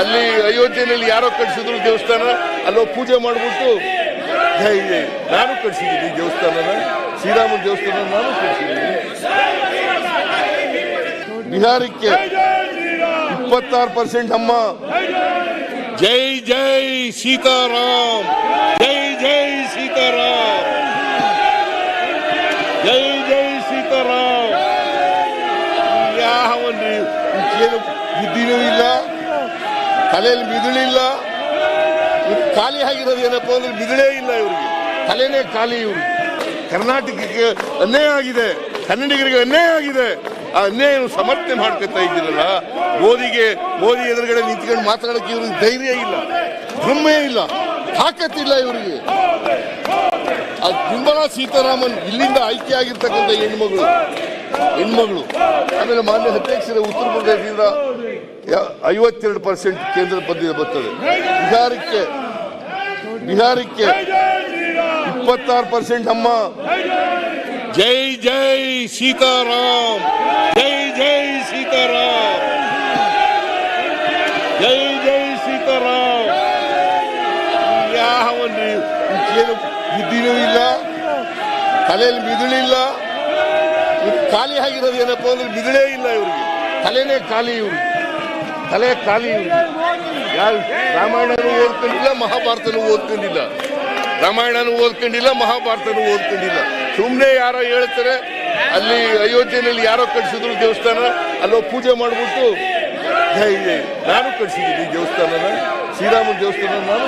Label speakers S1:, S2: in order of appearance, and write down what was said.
S1: ಅಲ್ಲಿ ಅಯೋಧ್ಯೆಯಲ್ಲಿ ಯಾರೋ ಕಟ್ಸಿದ್ರು ದೇವಸ್ಥಾನ, ಅಲ್ಲೋ ಪೂಜೆ ಮಾಡ್ಬಿಟ್ಟು ನಾನು ಕಟ್ಸಿದ್ದೀನಿ ದೇವಸ್ಥಾನನ ಶ್ರೀರಾಮ ದೇವಸ್ಥಾನ ನಾನು ಕಟ್ಸಿದ್ದೀನಿ. ಬಿಹಾರಕ್ಕೆ ಇಪ್ಪತ್ತಾರು ಪರ್ಸೆಂಟ್ ಅಮ್ಮ ಜೈ ಜೈ ಸೀತಾರಾಮ್, ಜೈ ಜೈ ಸೀತಾರಾಮ್, ಜೈ ಜೈ ಸೀತಾರಾಮ್. ಯಾವ ಏನು ಬುದ್ಧಿನೂ ಇಲ್ಲ. ತಲೆಯಲ್ಲಿ ಮಿದುಳಿಲ್ಲ. ಖಾಲಿ ಆಗಿರೋದು ಏನಪ್ಪ ಅಂದ್ರೆ ಮಿದುಳೇ ಇಲ್ಲ ಇವ್ರಿಗೆ. ತಲೆನೇ ಖಾಲಿ ಇವ್ರಿಗೆ ಕರ್ನಾಟಕಕ್ಕೆ ಅನ್ಯಾಯ ಆಗಿದೆ. ಕನ್ನಡಿಗರಿಗೆ ಅನ್ಯಾಯ ಆಗಿದೆ. ಆ ಅನ್ಯಾಯ ಸಮರ್ಥನೆ ಮಾಡ್ಕೊತಾ ಇದ್ದೀರಲ್ಲ. ಮೋದಿಗೆ, ಮೋದಿ ಎದುರುಗಡೆ ನಿಂತ್ಕೊಂಡು ಮಾತಾಡೋಕೆ ಇವ್ರಿಗೆ ಧೈರ್ಯ ಇಲ್ಲ. ಹೆಮ್ಮೆ ಇಲ್ಲ. ತಾಕತ್ತಿಲ್ಲ ಇವರಿಗೆ. ಆ ನಿರ್ಮಲಾ ಸೀತಾರಾಮನ್ ಇಲ್ಲಿಂದ ಆಯ್ಕೆ ಆಗಿರ್ತಕ್ಕಂಥ ಹೆಣ್ಮಗಳು. ಹೆಣ್ಮಗಳು. ಆಮೇಲೆ ಮಾನ್ಯ ಅಧ್ಯಕ್ಷರ ಉತ್ತರ ಪ್ರದೇಶದಿಂದ ಐವತ್ತೆರಡು ಪರ್ಸೆಂಟ್ ಕೇಂದ್ರ ಬಂದಿದೆ ಬರ್ತದೆ. ಬಿಹಾರಕ್ಕೆ ಬಿಹಾರಕ್ಕೆ ಇಪ್ಪತ್ತಾರು ಪರ್ಸೆಂಟ್ ಅಮ್ಮ ಜೈ ಜೈ ಸೀತಾರಾಮ್, ಜೈ ಜೈ ಸೀತಾರಾಮ್, ಜೈ ಜೈ ಸೀತಾರಾಮ್. ಯಾವನ್ರಿ ಬುದ್ಧಿನೂ ಇಲ್ಲ, ತಲೆಯಲ್ಲಿ ಮಿದುಳಿಲ್ಲ ಖಾಲಿ ಆಗಿರೋದು ಏನಪ್ಪ ಅಂದ್ರೆ ಮಿದುಳೇ ಇಲ್ಲ ಇವರಿಗೆ. ತಲೆನೇ ಖಾಲಿ ಇವ್ರಿಗೆ. ತಲೆ ಖಾಲಿ ಯಾರು ರಾಮಾಯಣನೂ ಓದ್ಕೊಂಡಿಲ್ಲ, ಮಹಾಭಾರತನೂ ಓದ್ಕೊಂಡಿಲ್ಲ. ರಾಮಾಯಣನೂ ಓದ್ಕೊಂಡಿಲ್ಲ, ಮಹಾಭಾರತನೂ ಓದ್ಕೊಂಡಿಲ್ಲ. ಸುಮ್ಮನೆ ಯಾರೋ ಹೇಳ್ತಾರೆ, ಅಲ್ಲಿ ಅಯೋಧ್ಯೆಯಲ್ಲಿ ಯಾರೋ ಕಟ್ಸಿದ್ರು ದೇವಸ್ಥಾನ, ಅಲ್ಲೋ ಪೂಜೆ ಮಾಡ್ಬಿಟ್ಟು ನಾನು ಕಟ್ಸಿದ್ದೀನಿ ದೇವಸ್ಥಾನನ ಶ್ರೀರಾಮ ದೇವಸ್ಥಾನ ನಾನು